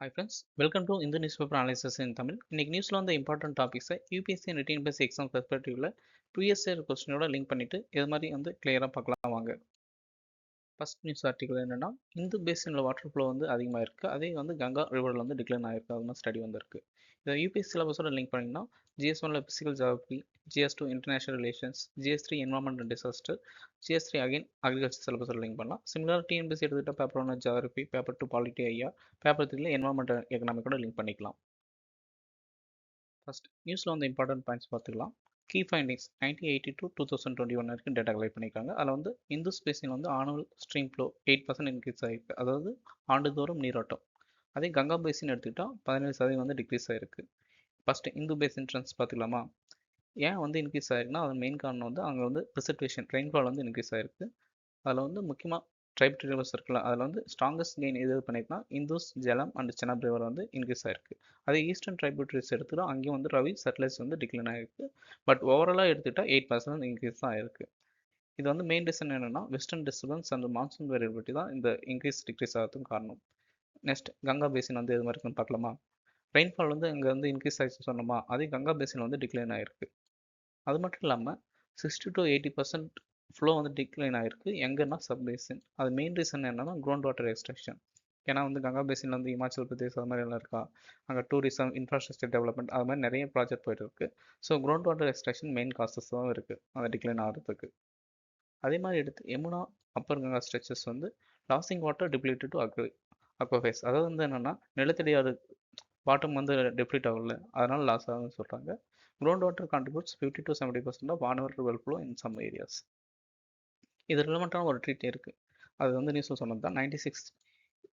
High friends welcome to இந்த news paper analysis in Tamil இன்னைக்கு நியூஸில் வந்து இம்பார்ட்டன்ட் டாபிக்ஸை யூபிஎஸ்சி அண்ட் டிஎன்பிஎஸ்சி எக்ஸாம் பெர்ஸ்பெக்டிவ்ல ப்ரீவியஸ் இயர் கொஸ்டினோட லிங்க் பண்ணிட்டு இது மாதிரி வந்து கிளியராக பார்க்கலாம் வாங்க. ஃபஸ்ட் நியூஸ் ஆர்டிகல் என்னென்னா இந்து பேசினில் வாட்டர் ஃப்ளோ வந்து அதிகமாக இருக்குது அதே வந்து கங்கா ரிவரில் வந்து டிக்ளைன் ஆயிருக்கு. அது மாதிரி ஸ்டடி வந்திருக்கு. இதை யூபிஎஸ் சிலபஸோட லிங்க் பண்ணிங்கன்னா ஜிஎஸ் ஒன்ல physical geography GS two international relations GS three environment and disaster GS three again agriculture சிலபஸோட link பண்ணலாம். சிமிலர் டிஎன்பிசி எடுத்துகிட்டா பேப்பர் ஒன்று ஜாகிரபி பேப்பர் டூ பாலிட்டி ஐயா பேப்பர் த்ரீல என்வரான்மெண்ட் எக்கனாமிக்கோட லிங்க் பண்ணிக்கலாம். ஃபர்ஸ்ட் நியூஸில் வந்து இம்பார்ட்டன்ட் பாயிண்ட்ஸ் பார்த்துக்கலாம். Key findings nineteen eighty to two thousand twenty one வரைக்கும் டேட்டா கலெக்ட் பண்ணியிருக்காங்க. அதில் வந்து இந்து ஸ்பேஸில் வந்து annual stream flow eight percent increase ஆகிருக்கு அதாவது ஆண்டுதோறும் நீரோட்டம். அதே கங்கா பேசின் எடுத்துக்கிட்டால் பதினேழு சதவீதம் வந்து டிக்ரீஸ் ஆகிருக்கு ஃபஸ்ட்டு இந்து பேசின் ட்ரெண்ட்ஸ் பார்த்துக்கலாமா? ஏன் வந்து இன்க்ரீஸ் ஆகிருக்குன்னா அது மெயின் காரணம் வந்து அங்கே வந்து ப்ரிசர்வேஷன் ரெயின்ஃபால் வந்து இன்க்ரீஸ் ஆகிருக்கு அதில் வந்து முக்கியமாக ட்ரைப் ரிவர்ஸ் இருக்குல்ல அதில் வந்து ஸ்ட்ராங்கஸ்ட் கெயின் எது பண்ணியிருக்குன்னா இந்துஸ் ஜலம் அண்ட் செனப் ரிவர் வந்து இன்க்ரீஸ் ஆயிருக்கு. அதே ஈஸ்டர்ன் ட்ரைபியூட்ரிஸ் எடுத்துகிட்டோம் அங்கேயும் வந்து ரவி சட்லைஸ் வந்து டிக்ளைன் ஆகிருக்கு பட் ஓவராலாக எடுத்துக்கிட்டால் எயிட் பர்சன்ட் இன்க்ரீஸ் தான் ஆயிருக்கு இது வந்து மெயின் ரீசன் என்னென்னா western disturbance and monsoon variability தான் இந்த இன்க்ரீஸ் டிக்ரீஸ் ஆகிறதுக்கும் காரணம். நெக்ஸ்ட் கங்கா பேசின் வந்து எது மாதிரி இருக்குன்னு பார்க்கலாமா? ரெயின்ஃபால் வந்து இங்கே வந்து இன்க்ரீஸ் ஆகிடுச்சு சொன்னோமா? அதே கங்கா பேசின் வந்து டிக்ளைன் ஆகிருக்கு அது மட்டும் இல்லாமல் sixty to eighty percent flow வந்து டிக்ளைன் ஆகிருக்கு எங்கன்னா சப் பேசின் அது மெயின் ரீசன் என்னன்னா க்ரௌண்ட் வாட்டர் எக்ஸ்ட்ரக்ஷன் ஏன்னா வந்து கங்கா பேசினில் வந்து இமாச்சல் பிரதேஷ் அது மாதிரி எல்லாம் இருக்கா? அங்கே டூரிசம் இன்ஃப்ராஸ்ட்ரக்சர் டெவலப்மெண்ட் அது மாதிரி நிறைய ப்ராஜெக்ட் போயிட்டு இருக்கு so ground water extraction main causes தான் இருக்குது அந்த டிக்ளைன் ஆகிறதுக்கு. அதே மாதிரி எடுத்து யமுனா அப்பர் கங்கா ஸ்ட்ரெச்சஸ் வந்து losing water depleted to agri aquifers அதாவது வந்து என்னென்னா நிலத்தடியாறு பாட்டம் வந்து டிப்ளீட் ஆகல. அதனால் லாஸ் ஆகுதுன்னு சொல்கிறாங்க ground water contributes fifty to seventy percent of water well flow in some areas இது ரிலவெண்ட்டான ஒரு ட்ரீட் இருக்குது அது வந்து நியூஸில் சொன்னது தான். நைன்டி சிக்ஸ்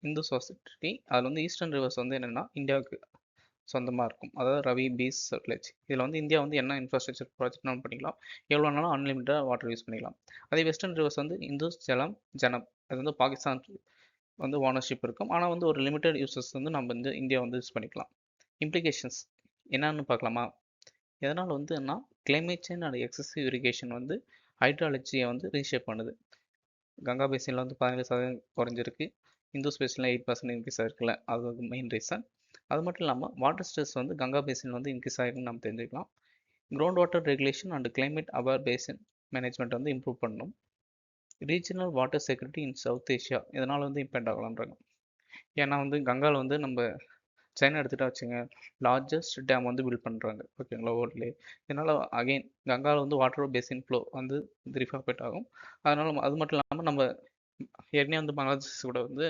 இந்து சொசைட்டி அதில் வந்து ஈஸ்டர்ன் ரிவர்ஸ் வந்து என்னென்னா இந்தியாவுக்கு சொந்தமாக இருக்கும். அதாவது ரவி பீஸ் சர்ட்லேஜ் இதில் வந்து இந்தியா வந்து என்ன இன்ஃப்ராஸ்ட்ரக்சர் ப்ராஜெக்ட் பண்ணிக்கலாம். எவ்வளோ நாளும் அன்லிமிட்டட் வாட்டர் யூஸ் பண்ணிக்கலாம். அதே வெஸ்டர்ன் ரிவர்ஸ் வந்து இந்து ஜலம் ஜனம். அது வந்து பாகிஸ்தான் வந்து ஓனர்ஷிப் இருக்கும். ஆனால் வந்து ஒரு லிமிட்டட் யூசஸ் வந்து நம்ம வந்து இந்தியா வந்து யூஸ் பண்ணிக்கலாம். இம்ப்ளிகேஷன்ஸ் என்னன்னு பார்க்கலாமா? எதனால் வந்து என்ன climate change and excessive irrigation வந்து ஹைட்ராலஜியை வந்து ரீஷேப் பண்ணுது. கங்கா பேசினில் வந்து பதினேழு சதவீதம் குறைஞ்சிருக்கு. இந்து ஸ்பேஸில் எயிட் பர்சன்ட் இன்க்ரீஸ் ஆயிருக்குல்ல அது மெயின் ரீசன் அது மட்டும் இல்லாமல் வாட்டர் ஸ்ட்ரெஸ் வந்து கங்கா பேசினில் வந்து இன்க்ரீஸ் ஆகிருக்குன்னு நம்ம தெரிஞ்சுக்கலாம். Ground water regulation and climate aware basin management வந்து இம்ப்ரூவ் பண்ணணும் regional water security in South Asia இதனால் வந்து இம்பேக்ட் ஆகலான்றாங்க ஏன்னா வந்து கங்காவில் வந்து நம்ம சைனா எடுத்துகிட்டா வச்சுங்க லார்ஜஸ்ட் டேம் வந்து பில்ட் பண்ணுறாங்க ஓகேங்களா வேர்ல்ட்லேயே இதனால் அகெயின் கங்காவில் வந்து வாட்டர் பேசின் ஃப்ளோ வந்து ரிஃபார்பேட் ஆகும். அதனால் அது மட்டும் இல்லாமல் நம்ம ஏற்கனவே வந்து பங்களாதேஷ் கூட வந்து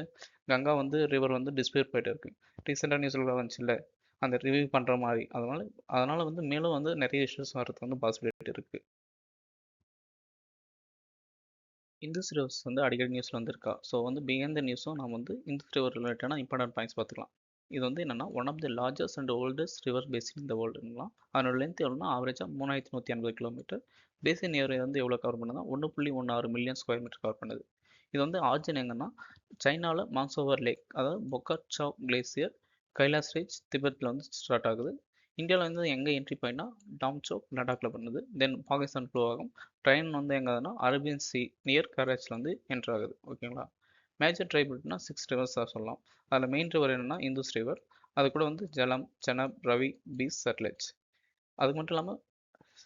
கங்கா வந்து ரிவர் வந்து டிஸ்பியூட் போயிட்டு இருக்கு. ரீசெண்டாக நியூஸில் வந்துச்சுல்ல? அந்த ரிவ்யூ பண்ணுற மாதிரி. அதனால் அதனால் வந்து மேலும் வந்து நிறைய இஷ்யூஸ் வர்றதுக்கு வந்து பாசிபிலிட்டி இருக்குது இந்துஸ் ரிவர்ஸ் வந்து அடிக்கடி நியூஸில் வந்திருக்கா. ஸோ வந்து பிஹைண்ட் நியூஸும் நம்ம வந்து இந்துஸ் ரிவர் ரிலேட்டடான இம்பார்ட்டன்ட் பாயிண்ட்ஸ் பார்த்துக்கலாம். இது வந்து என்னென்னா one of the largest and oldest river basin இந்த வேர்ல்டுங்களா அதனோட லென்த் எவ்வளோனா ஆவரேஜாக மூணாயிரத்தி நூற்றி ஐம்பது கிலோமீட்டர் பேசின் ஏரியா வந்து எவ்வளோ கவர் பண்ணுதுன்னா ஒன்று புள்ளி ஒன்று ஆறு மில்லியன் ஸ்கொயர் மீட்டர் கவர் பண்ணுது. இது வந்து ஆர்ஜின் எங்கன்னா சைனாவில் மான்சோவர் லேக் அதாவது பொக்காச்சா கிளேசியர் கைலாஸ் ரேஜ் திபெத்தில் வந்து ஸ்டார்ட் ஆகுது. இந்தியாவில் வந்து எங்கே என்ட்ரி பாயிண்ட்னா டாம்சோக் லடாக்ல பண்ணுது. தென் பாகிஸ்தான் ஃப்ளோ ஆகும். ட்ரெயின் வந்து எங்கேனா அரேபியன் சி நியர் கராச்சியில் வந்து என்ட்ரு ஆகுது. ஓகேங்களா மேஜர் ட்ரைபிள்னா சிக்ஸ் ரிவர்ஸாக சொல்லலாம். அதில் மெயின் ரிவர் என்னென்னா இந்துஸ் ரிவர் அது கூட வந்து ஜலம் செனப் ரவி பீஸ் சட்லெஜ் அது மட்டும் இல்லாமல்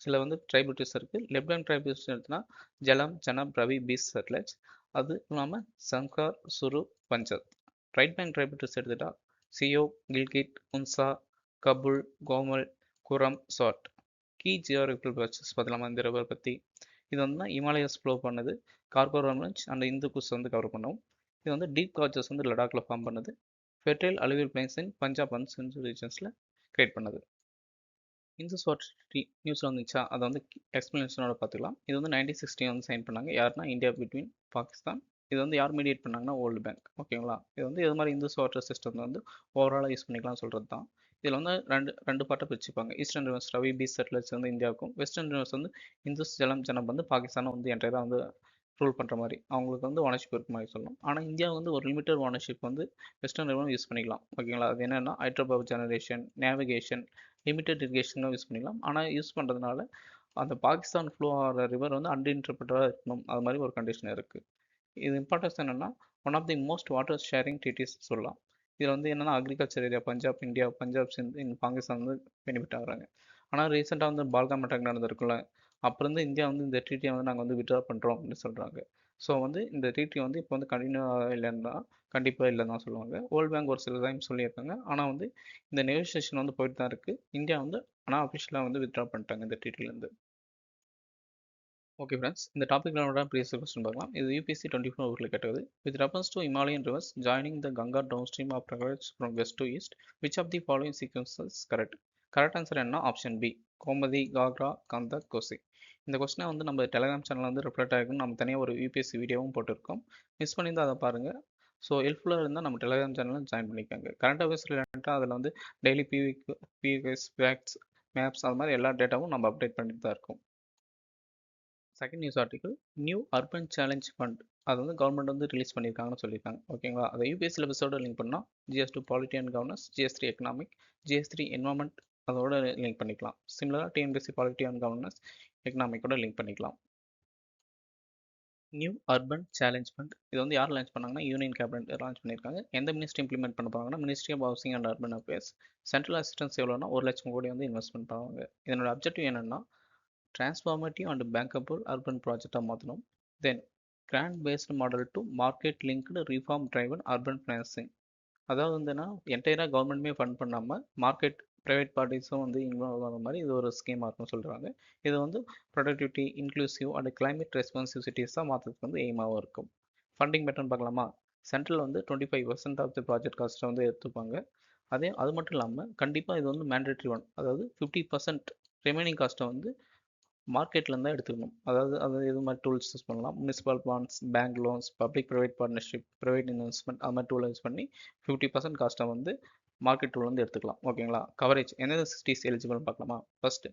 சில வந்து ட்ரைபியூட்டிஸ் இருக்குது லெப்டன் ட்ரைபியூட்டிஸ் எடுத்துனா ஜலம் செனப் ரவி பீஸ் சட்லெஜ் அது இல்லாமல் சங்கார் சுரு பஞ்சத் ரைட் பேங்க் ட்ரைபியூட்டிஸ் எடுத்துட்டா சியோ கில்கிட் உன்சா கபுல் கோமல் குரம் சாட் கீ ஜியோகிரபிக்கல் பர்ச்சஸ் பார்த்தலாமா இந்த ரிவர் பற்றி இது வந்து இமாலயஸ் ஃப்ளோ பண்ணது. கார்கோரமன்ஸ் அண்ட் இந்து குஸ் வந்து கவர் பண்ணும். இது வந்து டீப் கார்ஜஸ் வந்து லடாக்கில் ஃபார்ம் பண்ணுது. Fertile alluvial plains in Punjab and Sindh ரீஜன்ஸில் create பண்ணுது. இந்த ஸ்வாட்டி நியூஸில் வந்துச்சா? அதை வந்து எக்ஸ்பிளனேஷனோட பார்த்துக்கலாம். இது வந்து நைன்டீன் சிக்ஸ்டி வந்து சைன் பண்ணாங்க. யாருன்னா இந்தியா பிட்வீன் பாகிஸ்தான். இது வந்து யார் மீடியேட் பண்ணாங்கன்னா வேர்ல்டு பேங்க் ஓகேங்களா இது வந்து இது மாதிரி இந்து வாட்டர் சிஸ்டம் வந்து ஓவராலாக யூஸ் பண்ணிக்கலாம் சொல்கிறது தான் இதில் வந்து ரெண்டு ரெண்டு பாட்டை பிரிச்சுப்பாங்க. ஈஸ்டர்ன் ரிவர்ஸ் ரவி பீச் செட்டிலர்ஸ் வந்து இந்தியாவுக்கும் வெஸ்டர்ன் ரிவர்ஸ் வந்து இந்து ஜலம் ஜனம் வந்து பாகிஸ்தானும் வந்து என்டையராக வந்து ரூல் பண்ணுற மாதிரி. அவங்களுக்கு வந்து ஓனர்ஷிப் இருக்க மாதிரி சொல்லணும். ஆனால் இந்தியா வந்து ஒரு லிமிட்டட் ஓனர்ஷிப் வந்து வெஸ்டர்ன் நிறுவனம் யூஸ் பண்ணிக்கலாம். ஓகேங்களா அது என்னென்னா ஹைட்ரோபவர் ஜெனரேஷன் நேவிகேஷன் லிமிட்டட் இரிகேஷனும் யூஸ் பண்ணிக்கலாம். ஆனால் யூஸ் பண்ணுறதுனால அந்த பாகிஸ்தான் ஃப்ளோ ஆகிற ரிவர் வந்து அன்இன்டர்பிரட்டடாக இருக்கணும். அது மாதிரி ஒரு கண்டிஷன் இருக்குது இது இம்பார்ட்டன்ஸ் என்னென்னா one of the most water sharing treaties சொல்லலாம். இதில் வந்து என்னென்னா agriculture area Punjab India Punjab Sindh இந்த பாகிஸ்தான் வந்து பெனிஃபிட் ஆகிறாங்க ஆனால் ரீசெண்டாக வந்து பால்காம் அட்டாக் நடந்திருக்குல்ல அப்புறம் இருந்து இந்தியா வந்து இந்த ட்ரீட்டியை வந்து நாங்கள் வந்து விட்ரா பண்ணுறோம் அப்படின்னு சொல்கிறாங்க ஸோ வந்து இந்த ட்ரீட்டி வந்து இப்போ வந்து கண்டினியூ இல்லைன்னா கண்டிப்பாக இல்லை தான் சொல்லுவாங்க. வேர்ல்ட் பேங்க் ஒரு சில டைம் சொல்லியிருக்காங்க. ஆனால் வந்து இந்த நெகோசியேஷன் வந்து போயிட்டு தான் இருக்குது இந்தியா வந்து ஆனால் அஃபிஷியலாக வந்து வித்ட்ரா பண்ணிட்டாங்க இந்த ட்ரீட்டிலேருந்து ஓகே ஃப்ரெண்ட்ஸ் இந்த டாப்பிக்களோட ப்ரீவியஸ் கொஸ்டின் பார்க்கலாம். இது யூபிஎஸ்சி டுவெண்ட்டி ஃபோர் ஓவரில் கேட்டது. With reference to Himalayan rivers joining the Ganga downstream of rivers from west to east which of the following sequences correct correct answer என்ன? Option B Gomti Ghaghara Gandak Kosi. இந்த கொஸ்டினை வந்து நம்ம Telegram சேனலில் வந்து reflect ஆகிருக்கும் நம்ம தனியாக ஒரு யூபிஎஸ்சி வீடியோவும் போட்டிருக்கோம். மிஸ் பண்ணியிருந்தால் அதை பாருங்கள் ஸோ ஹெல்ப்ஃபுல்லாக இருந்தால் நம்ம டெலிகிராம் சேனலில் ஜாயின் பண்ணிக்கோங்க. கரண்ட் அஃபேர்ஸ் ரிலேட்டடாக அதில் வந்து daily PV PVS facts maps அது மாதிரி எல்லா டேட்டாவும் நம்ம அப்டேட் பண்ணிட்டு தான் இருக்கோம். Second news article new urban challenge fund அது வந்து கவர்மெண்ட் வந்து ரிலீஸ் பண்ணியிருக்காங்கன்னு சொல்லியிருக்காங்க. ஓகேங்களா அதை யூபிஎஸ் சிலபஸோட லிங்க் பண்ணால் GS two polity and governance GS three economic GS three environment அதோட லிங்க் பண்ணிக்கலாம். சிமிலராக டிஎன்பிஎஸ்சி குவாலிட்டி அண்ட் கவர்னன்ஸ் எக்கனாமிக்கோட லிங்க் பண்ணிக்கலாம். நியூ அர்பன் சேலஞ்ச் ஃபண்ட் இது வந்து யார் லான்ச் பண்ணாங்கன்னா யூனியன் கேபினட் லான்ச் பண்ணியிருக்காங்க. எந்த மினிஸ்ட்ரி இம்ப்ளிமெண்ட் பண்ண போகிறாங்கன்னா ministry of housing and urban affairs central assistance எவ்வளோனா ஒரு லட்சம் கோடி வந்து இன்வெஸ்ட்மெண்ட் பண்ணுவாங்க. இதனோட அப்ஜெக்டிவ் என்னென்னா டிரான்ஸ்ஃபார்மேட்டிவ் அண்ட் பேங்கபிள் அர்பன் ப்ராஜெக்டாக மாற்றணும் then grant based model to market linked reform driven urban financing அதாவது வந்துன்னா என்டையராக கவர்மெண்ட்டுமே ஃபண்ட் பண்ணாமல் மார்க்கெட் ப்ரைவேட் பார்ட்டிஸும் வந்து இன்வால்வ் ஆகிற மாதிரி இது ஒரு ஸ்கீமாக இருக்கும்னு சொல்கிறாங்க இது வந்து productivity inclusive and climate responsive சிட்டிஸாக மாற்றுறதுக்கு வந்து எய்மாகவும் இருக்கும். ஃபண்டிங் பேட்டர்ன் பார்க்கலாமா? சென்ட்ரல் வந்து twenty five percent of the project காஸ்ட்டை வந்து எடுத்துப்பாங்க. அதே அது மட்டும் இல்லாமல் கண்டிப்பாக இது வந்து மேண்டேட்ரி ஒன் அதாவது ஃபிஃப்டி பர்சன்ட் ரிமைனிங் காஸ்ட்டை வந்து மார்க்கெட்லேருந்து தான் எடுத்துக்கணும். அதாவது அது இது மாதிரி டூல்ஸ் யூஸ் பண்ணலாம். Municipal bonds bank loans public private partnership private investment அது மாதிரி டூல் யூஸ் பண்ணி ஃபிஃப்டி பர்சன்ட் காஸ்ட்டை வந்து மார்க்கெட் ரூல் வந்து எடுத்துக்கலாம். ஓகேங்களா கவரேஜ் எந்தெந்த சிட்டிஸ் எலிஜிபிள் பார்க்கலாமா? ஃபஸ்ட்டு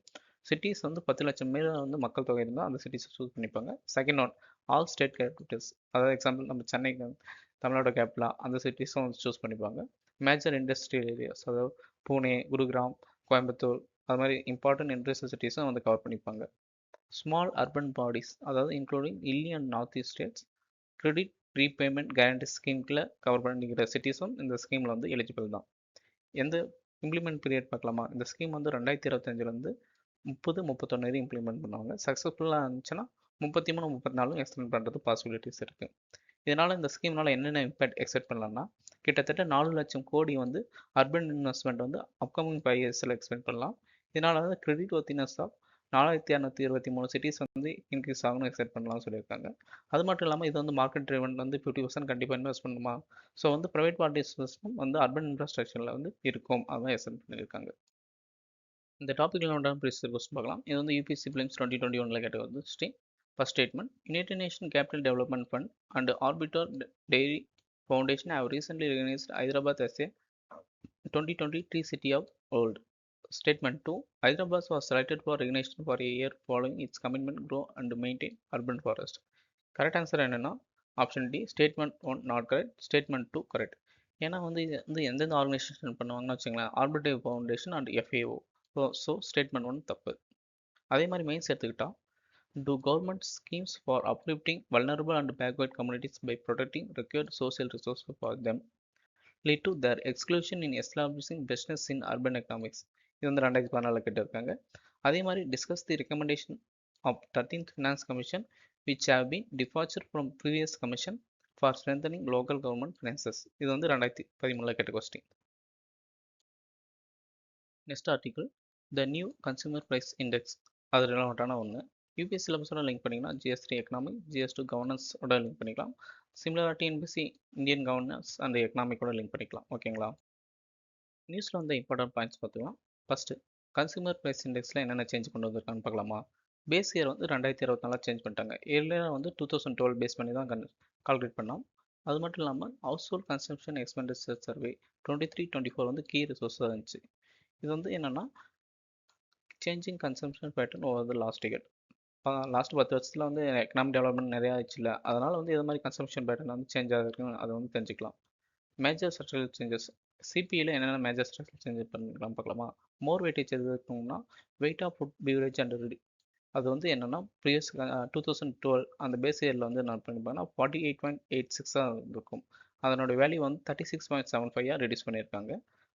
சிட்டிஸ் வந்து பத்து லட்சம் மேலே வந்து மக்கள் தொகை இருந்தால் அந்த சிட்டிஸை சூஸ் பண்ணிப்பாங்க. Second one all state capitals அதாவது எக்ஸாம்பிள் நம்ம சென்னை தமிழ்நாடு கேபிட்டலா அந்த சிட்டிஸும் வந்து சூஸ் பண்ணிப்பாங்க. மேஜர் இண்டஸ்ட்ரியல் ஏரியாஸ் அதாவது பூனே குருகிராம் கோயம்புத்தூர் அது மாதிரி இம்பார்ட்டன்ட் இண்டஸ்ட்ரியல் சிட்டிஸும் வந்து கவர் பண்ணிப்பாங்க. ஸ்மால் அர்பன் பாடிஸ் அதாவது including hilly and north east states credit repayment guarantee ஸ்கீம்கில் cover பண்ணிக்கிற சிட்டிஸும் இந்த ஸ்கீமில் வந்து எலிஜிபிள் தான். எந்த இம்ப்ளிமெண்ட் பீரியட் பார்க்கலாமா? இந்த ஸ்கீம் வந்து ரெண்டாயிரத்தி இருபத்தஞ்சிலேருந்து முப்பது முப்பத்தொன்று இம்ப்ளிமெண்ட் பண்ணுவாங்க. சக்ஸஸ்ஃபுல்லாக இருந்துச்சுன்னா முப்பத்தி மூணு முப்பத்தி நாலும் எக்ஸ்டெண்ட் பண்ணுறது பாசிபிலிட்டிஸ் இருக்குது இதனால் இந்த ஸ்கீம்னால் என்னென்ன இம்பேக்ட் எக்ஸ்பெக்ட் பண்ணலாம்னா கிட்டத்தட்ட நாலு லட்சம் கோடி வந்து அர்பன் இன்வெஸ்ட்மெண்ட் வந்து அப்கமிங் ஃபைவ் இயர்ஸில் எக்ஸ்பெக்ட் பண்ணலாம். இதனால் வந்து கிரெடிட் ஒர்த்தினஸ் ஆஃப் நாலாயிரத்தி இரநூத்தி இருபத்தி மூணு சிட்டிஸ் வந்து இன்க்ரீஸ் ஆகணும் எக்ஸைட் பண்ணலாம்னு சொல்லியிருக்காங்க. அது மட்டும் இல்லாமல் இது வந்து மார்க்கெட் ட்ரிவன் வந்து ஃபிஃப்டி பர்சன்ட் கண்டிப்பாக இன்வெஸ்ட் பண்ணுமா? ஸோ வந்து ப்ரைவேட் பார்ட்டிஸும் வந்து அர்பன் இன்ஃப்ராஸ்ட்ரக்சரில் வந்து இருக்கும். அதான் எக்ஸைட் பண்ணியிருக்காங்க. இந்த டாப்பிக்கில் ஒன்றான ப்ரீஸ் கொஸ்டின் பார்க்கலாம். இது வந்து யூபிஎஸ்சி பிலிம்ஸ் டுவெண்ட்டி டுவெண்ட்டி ஒனில் கேட்ட வந்து stay first statement United Nation capital development fund and Arbor Day foundation have recently recognised Hyderabad as a twenty twenty three city of world Statement 2 Hyderabad was selected for recognition for a year following its commitment grow and maintain urban forest. Correct answer என்னென்னா option D statement one not correct statement two correct ஏன்னா வந்து இது வந்து எந்தெந்த organisation பண்ணுவாங்கன்னு வச்சுங்களேன் Arbor Day foundation and FAO so so statement one தப்பு அதே மாதிரி மெயின்ஸ் எடுத்துக்கிட்டால் two government schemes for uplifting vulnerable and backward communities by protecting required social resource for them lead to their exclusion in establishing business in urban economics இது வந்து ரெண்டாயிரத்தி பதினாலில் கேட்டிருக்காங்க. அதே மாதிரி discuss the recommendation of thirteenth finance commission which have been departure from previous commission for strengthening local government finances இது வந்து ரெண்டாயிரத்தி பதிமூணில் கேட்ட question next article the new consumer price index அது ரிலவெண்ட்டான ஒன்று யூபிஎஸ் சிலபஸோட லிங்க் பண்ணிக்கலாம் ஜிஎஸ் எக்கனாமிக் ஜிஎஸ் டூ கவர்னன்ஸோட லிங்க் பண்ணிக்கலாம். சிமிலராக டிஎன்பிசி இந்தியன் கவர்னன்ஸ் அண்ட் எக்கனாமிக்கோட லிங்க் பண்ணிக்கலாம். ஓகேங்களா நியூஸில் வந்து இம்பார்ட்டன்ட் பாயிண்ட்ஸ் பார்த்துக்கலாம். ஃபஸ்ட்டு கன்சூமர் ப்ரைஸ் இண்டெக்ஸில் என்னென்ன சேஞ்ச் கொண்டு வந்திருக்கான்னு பார்க்கலாமா? பேஸ் இயர் வந்து ரெண்டாயிரத்தி இருபத்தி நாலாக சேஞ்ச் பண்ணிட்டாங்க. ஏர்லியர் வந்து டூ தௌசண்ட் டுவெல் பேஸ் பண்ணி தான் கால்குலேட் பண்ணோம். அது மட்டும் இல்லாமல் household consumption expenditure survey twenty three twenty four வந்து கீ ரிசோர்ஸாக இருந்துச்சு. இது வந்து என்னென்னா changing consumption pattern over the last decade last பத்து வருஷத்தில் வந்து எக்கனாமிக் டெவலப்மெண்ட் நிறையா ஆச்சுல அதனால் வந்து இது மாதிரி கன்சம்ஷன் பேட்டர்ன் வந்து சேஞ்ச் ஆகிருக்குன்னு அதை வந்து தெரிஞ்சுக்கலாம். மேஜர் ஸ்ட்ரக்சரல் சேஞ்சஸ் சிபியில் என்னென்ன மேஜர் ஸ்ட்ரக்சரல் சேஞ்சஸ் பண்ணிக்கலாம் பார்க்கலாமா? மோர் வெயிட்டேஜ் எது weight of food beverage and ready அது வந்து என்னென்னா ப்ரீவியஸ் டூ தௌசண்ட் டுவெல் அந்த பேஸ் இயரில் வந்து நான் பண்ணிப்பாங்கன்னா ஃபார்ட்டி எயிட் பாயிண்ட் எயிட் சிக்ஸாக இருக்கும். அதனோட வேல்யூ வந்து தேர்ட்டி சிக்ஸ் பாயிண்ட் செவன் ஃபைவாக ரெடியூஸ் பண்ணியிருக்காங்க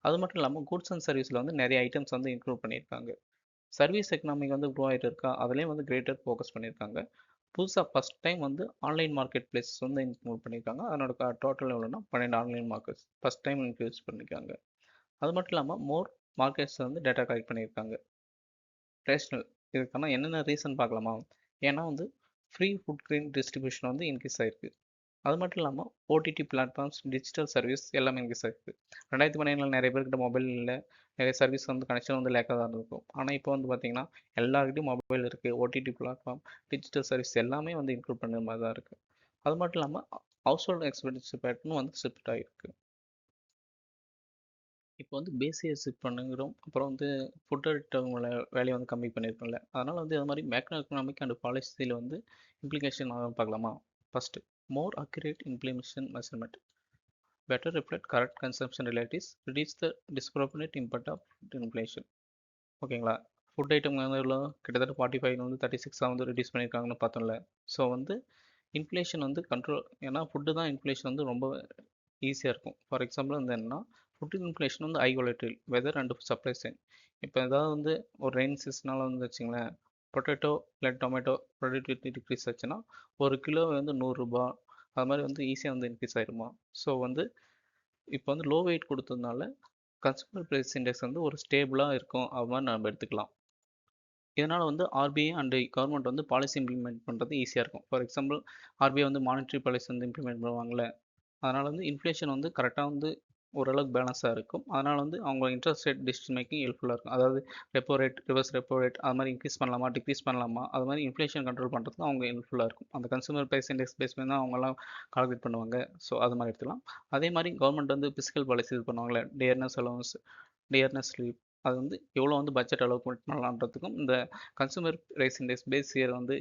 அது மட்டும் இல்லாமல் கூட்ஸ் அண்ட் சர்வீஸில் வந்து நிறைய ஐட்டம்ஸ் வந்து இன்க்ளூட் பண்ணியிருக்காங்க சர்வீஸ் எக்கனாமிக் வந்து க்ரோ ஆகிட்டு இருக்கா? அதுலேயும் வந்து கிரேட்டர் ஃபோக்கஸ் பண்ணியிருக்காங்க புதுசாக ஃபஸ்ட் டைம் வந்து ஆன்லைன் மார்க்கெட் பிளேஸ் வந்து இன்க்ளூட் பண்ணியிருக்காங்க அதனோட டோட்டல் எவ்வளோன்னா பன்னெண்டு online markets first time include பண்ணியிருக்காங்க அது மட்டும் இல்லாமல் மோர் மார்க்கெட்ஸ் வந்து டேட்டா கலெக்ட் பண்ணியிருக்காங்க ரேஷனல் இதுக்கான என்னென்ன ரீசன் பார்க்கலாமா? ஏன்னா வந்து ஃப்ரீ ஃபுட் கிரீன் டிஸ்ட்ரிபியூஷன் வந்து இன்க்ரீஸ் ஆயிருக்கு. அது மட்டும் இல்லாமல் ஓடிடி பிளாட்ஃபார்ம்ஸ் டிஜிட்டல் சர்வீஸ் எல்லாமே இங்கே இருக்குது ரெண்டாயிரத்தி பன்னெண்டில் நிறைய பேர்கிட்ட மொபைல் இல்லை நிறைய சர்வீஸ் வந்து கனெக்ஷன் வந்து லேக்காக தான் இருக்கும். ஆனால் இப்போ வந்து பார்த்தீங்கன்னா எல்லாருக்கிட்டையும் மொபைல் இருக்குது ஓடிடி பிளாட்ஃபார்ம் டிஜிட்டல் சர்வீஸ் எல்லாமே வந்து இன்க்ளூட் பண்ணுற மாதிரி தான் இருக்குது அது மட்டும் இல்லாமல் ஹவுஸ் ஹோல்டு எக்ஸ்பென்டிச்சர் பேட்டர்னும் வந்து ஷிஃப்ட் ஆகிருக்கு இப்போ வந்து பேசியை ஷிஃப்ட் பண்ணுங்கிறோம் அப்புறம் வந்து ஃபுட் ஐட்டங்களோட வேலையை வந்து கம்மி பண்ணியிருக்கோம்ல. அதனால் வந்து அது மாதிரி மேக்ரோ எக்கனாமிக் அண்ட் பாலிசியில் வந்து இம்ப்ளிகேஷன் பார்க்கலாமா? First more accurate implementation measurement, better reflect correct consumption relatives, reduce the disproportionate impact of inflation. ஓகேங்களா ஃபுட் ஐட்டம் வந்து கிட்டத்தட்ட ஃபார்ட்டி ஃபைவ் வந்து தேர்ட்டி சிக்ஸாக வந்து ரிடியூஸ் பண்ணியிருக்காங்கன்னு பார்த்தோம்ல. ஸோ வந்து இன்ஃப்ளேஷன் வந்து கண்ட்ரோல் ஏன்னா ஃபுட்டு தான் இன்ஃப்ளேஷன் வந்து ரொம்ப ஈஸியாக இருக்கும். ஃபார் எக்ஸாம்பிள் வந்து என்னன்னா ஃபுட் இன்ஃப்ளேஷன் வந்து ஹை வாலட்டில் வெதர் அண்ட் சப்ளை செயின் இப்போ ஏதாவது வந்து ஒரு ரெயின் சீசனால் வந்து வச்சுங்களேன் பொட்டேட்டோ இல்லை டொமேட்டோ ப்ரொடக்டிவிட்டி டிக்ரீஸ் ஆச்சுன்னா ஒரு கிலோ வந்து நூறுரூபா அது மாதிரி வந்து ஈஸியாக வந்து இன்க்ரீஸ் ஆயிருமா? ஸோ வந்து இப்போ வந்து லோ வெயிட் கொடுத்ததுனால கன்சூமர் ப்ரைஸ் இண்டெக்ஸ் வந்து ஒரு ஸ்டேபிளாக இருக்கும் அது மாதிரி நம்ம எடுத்துக்கலாம். இதனால் வந்து ஆர்பிஐ அண்ட் கவர்மெண்ட் வந்து பாலிசி இம்ப்ளிமெண்ட் பண்ணுறது ஈஸியாக இருக்கும். ஃபார் எக்ஸாம்பிள் ஆர்பிஐ வந்து மானிட்டரி பாலிசி வந்து இம்ப்ளிமெண்ட் பண்ணுவாங்கள்ல அதனால் வந்து இன்ஃப்ளேஷன் வந்து கரெக்டாக வந்து ஓரளவுக்கு பேலன்ஸாக இருக்கும். அதனால் வந்து அவங்க இன்ட்ரெஸ்ட் ரேட் டிசிஷன் மேக்கிங் ஹெல்ப்ஃபுல்லாக இருக்கும். அதாவது repo rate reverse repo rate அது மாதிரி இன்க்ரீஸ் பண்ணலாமா டிக்ரீஸ் பண்ணலாமா அது மாதிரி இன்ஃப்ளேஷன் கண்ட்ரோல் பண்ணுறதுக்கு அவங்க ஹெல்ப்ஃபுல்லாக இருக்கும். அந்த கன்சூமர் ப்ரைஸ் இண்டெக்ஸ் பேஸ் பண்ணி தான் அவங்கெல்லாம் கால்குலேட் பண்ணுவாங்க. ஸோ அது மாதிரி எடுத்துக்கலாம். அதே மாதிரி கவர்மெண்ட் வந்து பிசிக்கல் பாலிசி இது பண்ணுவாங்களே டியர்னஸ் அலவன்ஸ் டியர்னஸ் லீவ் அது வந்து எவ்வளோ வந்து பட்ஜெட் அலோகேட் பண்ணலான்றதுக்கும் இந்த consumer price index base year வந்து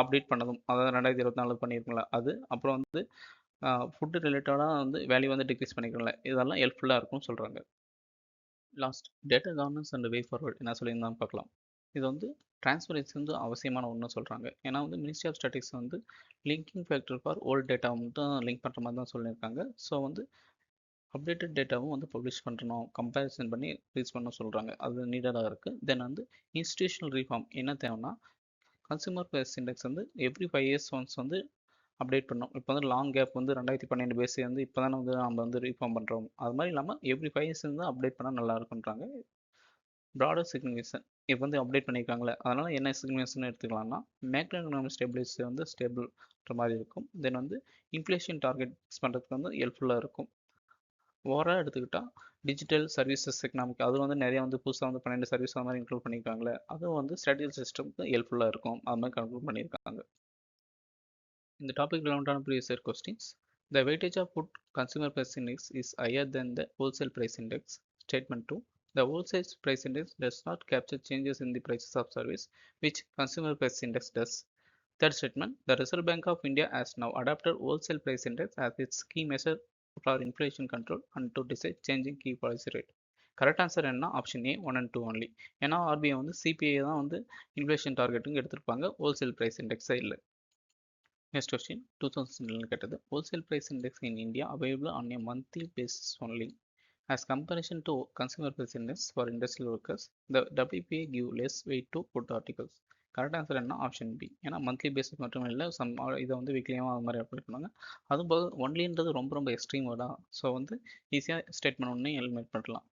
அப்டேட் பண்ணதும். அதாவது ரெண்டாயிரத்தி இருபத்தி நாலு பண்ணியிருக்கல அது. அப்புறம் வந்து ஃபுட்டு ரிலேட்டடாக வந்து வேல்யூ வந்து டிக்ரீஸ் பண்ணிக்கல இதெல்லாம் ஹெல்ப்ஃபுல்லாக இருக்கும்னு சொல்கிறாங்க last data governance and way forward என்ன சொல்லியிருந்தாலும் பார்க்கலாம். இது வந்து டிரான்ஸ்பரன்சி வந்து அவசியமான ஒன்று சொல்கிறாங்க ஏன்னா வந்து மினிஸ்ட்ரி ஆஃப் ஸ்டாட்டிக்ஸ் வந்து linking factor for old data மட்டும் லிங்க் பண்ணுற மாதிரி தான் சொல்லியிருக்காங்க. ஸோ வந்து அப்டேட்டட் டேட்டாவும் வந்து பப்ளிஷ் பண்ணுறோம் கம்பேரிசன் பண்ணி ரீச் பண்ண சொல்கிறாங்க அது நீடடாக இருக்குது தென் வந்து இன்ஸ்டியூஷனல் ரீஃபார்ம் என்ன தேவைன்னா கன்சூமர் ப்ரைஸ் இண்டெக்ஸ் வந்து எவ்ரி ஃபைவ் இயர்ஸ் ஒன்ஸ் வந்து அப்டேட் பண்ணோம். இப்போ வந்து லாங் கேப் வந்து ரெண்டாயிரத்தி பன்னெண்டு பேஸ் வந்து இப்போ தானே வந்து நம்ம வந்து ரீஃபார்ம் பண்ணுறோம் அது மாதிரி இல்லாமல் எவ்ரி ஃபைவ் இயர்ஸ் வந்து அப்டேட் பண்ணால் நல்லா இருக்குன்றாங்க ப்ராடர் சிக்னிஃபிகேஷன் இப்போ வந்து அப்டேட் பண்ணியிருக்காங்களே அதனால் என்ன சிக்னிஃபிகேஷன் எடுத்துக்கலாம்னா மேக்ரோ எக்கனாமிக் ஸ்டெபிலிட்டி வந்து ஸ்டேபிள்ன்ற மாதிரி இருக்கும். தென் வந்து இன்ஃப்ளேஷன் டார்கெட் பண்ணுறதுக்கு வந்து ஹெல்ப்ஃபுல்லாக இருக்கும். ஓவராக எடுத்துக்கிட்டால் டிஜிட்டல் சர்வீசஸ் எக்கனாமிக் அது வந்து நிறைய வந்து புதுசாக வந்து பன்னெண்டு சர்வீஸ் அந்த மாதிரி இன்க்ளூட் பண்ணியிருக்காங்களே அதுவும் வந்து ஸ்ட்ராட்டஜி சிஸ்டம்க்கு ஹெல்ப்ஃபுல்லாக இருக்கும். அது மாதிரி கன்க்ளூட் பண்ணியிருக்காங்க In the topic relevant on previous year questions. The weightage of food consumer price index is higher than the wholesale price index. Statement 2. The wholesale price index does not capture changes in the prices of service, which consumer price index does. Third statement. The Reserve Bank of India has now adopted wholesale price index as its key measure for inflation control and to decide changing key policy rate. Correct answer என்ன option A one and two only ஏன்னா RBI வந்து CPI தான் வந்து inflation டார்கெட்டுங்க எடுத்திருப்பாங்க wholesale price இண்டெக்ஸே இல்லை Next question, 2011 கேட்டது. Wholesale price index in India available on a monthly basis only as comparison to consumer price index for industrial workers the WPA give less weight to food articles correct answer என்ன? Option B ஏன்னா monthly basis மட்டும் இல்லை some இதை வந்து வீக்லியாகவும் அது மாதிரி apply பண்ணுவாங்க. அதுவும் போக ஒன்லின்றது ரொம்ப ரொம்ப எக்ஸ்ட்ரீம் வேர்டாக ஸோ வந்து ஈஸியாக ஸ்டேட்மெண்ட் ஒன்று எலிமினேட் பண்ணலாம்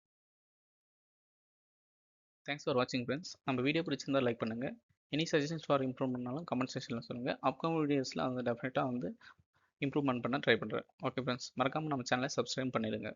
தேங்க்ஸ் ஃபார் வாட்சிங் ஃப்ரெண்ட்ஸ் நம்ம வீடியோ பிடிச்சிருந்தா லைக் பண்ணுங்கள் எனி சஜஷன்ஸ் ஃபார் இம்ப்ரூவ்மெண்ட்னாலும் கமெண்ட் செக்ஷனில் சொல்லுங்கள் அப்கமிங் வீடியோஸில் வந்து டெஃபினட்டாக வந்து இம்ப்ரூவ்மெண்ட் பண்ண ட்ரை பண்ணுறேன் ஓகே ஃப்ரெண்ட்ஸ் மறக்காமல் நம்ம சேனலை சப்ஸ்கிரைப் பண்ணிடுங்க.